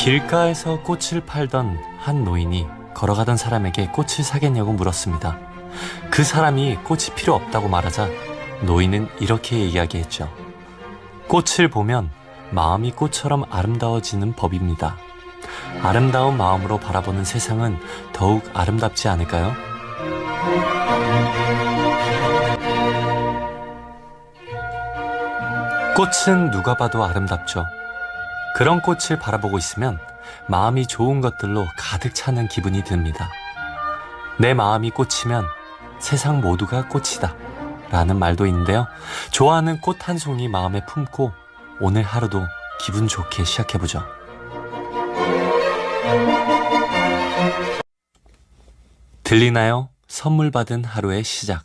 길가에서 꽃을 팔던 한 노인이 걸어가던 사람에게 꽃을 사겠냐고 물었습니다. 그 사람이 꽃이 필요 없다고 말하자 노인은 이렇게 이야기했죠. 꽃을 보면 마음이 꽃처럼 아름다워지는 법입니다. 아름다운 마음으로 바라보는 세상은 더욱 아름답지 않을까요? 꽃은 누가 봐도 아름답죠. 그런 꽃을 바라보고 있으면 마음이 좋은 것들로 가득 차는 기분이 듭니다. 내 마음이 꽃이면 세상 모두가 꽃이다. 라는 말도 있는데요. 좋아하는 꽃 한 송이 마음에 품고 오늘 하루도 기분 좋게 시작해보죠. 들리나요? 선물 받은 하루의 시작.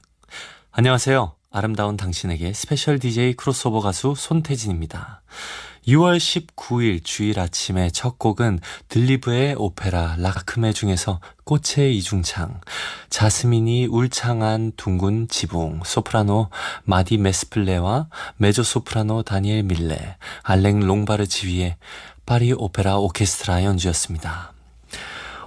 안녕하세요. 아름다운 당신에게 스페셜 DJ 크로스오버 가수 손태진입니다. 6월 19일 주일 아침의 첫 곡은 들리브의 오페라 라크메 중에서 꽃의 이중창, 자스민이 울창한 둥근 지붕, 소프라노 마디 메스플레와 메조 소프라노 다니엘 밀레, 알랭 롱바르 지휘의 파리 오페라 오케스트라 연주였습니다.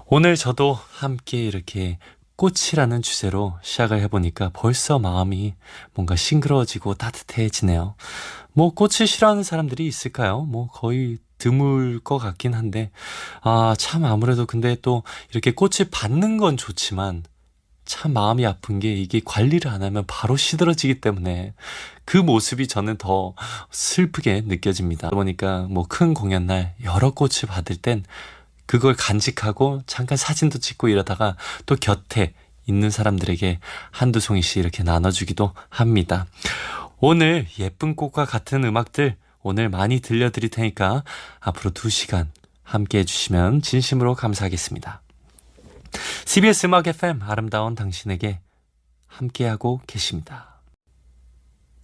오늘 저도 함께 이렇게 꽃이라는 주제로 시작을 해보니까 벌써 마음이 뭔가 싱그러워지고 따뜻해지네요. 뭐 꽃을 싫어하는 사람들이 있을까요? 뭐 거의 드물 것 같긴 한데, 아, 참 아무래도 근데 또 이렇게 꽃을 받는 건 좋지만, 참 마음이 아픈 게 이게 관리를 안 하면 바로 시들어지기 때문에 그 모습이 저는 더 슬프게 느껴집니다. 그러니까 뭐 큰 공연 날 여러 꽃을 받을 땐 그걸 간직하고 잠깐 사진도 찍고 이러다가 또 곁에 있는 사람들에게 한두 송이씩 이렇게 나눠주기도 합니다. 오늘 예쁜 꽃과 같은 음악들 오늘 많이 들려드릴 테니까 앞으로 두 시간 함께 해주시면 진심으로 감사하겠습니다. CBS 음악 FM 아름다운 당신에게 함께하고 계십니다.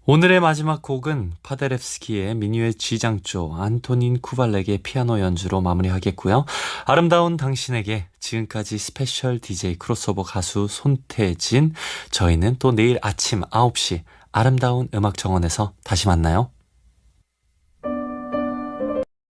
오늘의 마지막 곡은 파데레프스키의 미니의 G장조 안토닌 쿠발렉의 피아노 연주로 마무리하겠고요. 아름다운 당신에게 지금까지 스페셜 DJ 크로스오버 가수 손태진 저희는 또 내일 아침 9시 아름다운 음악 정원에서 다시 만나요.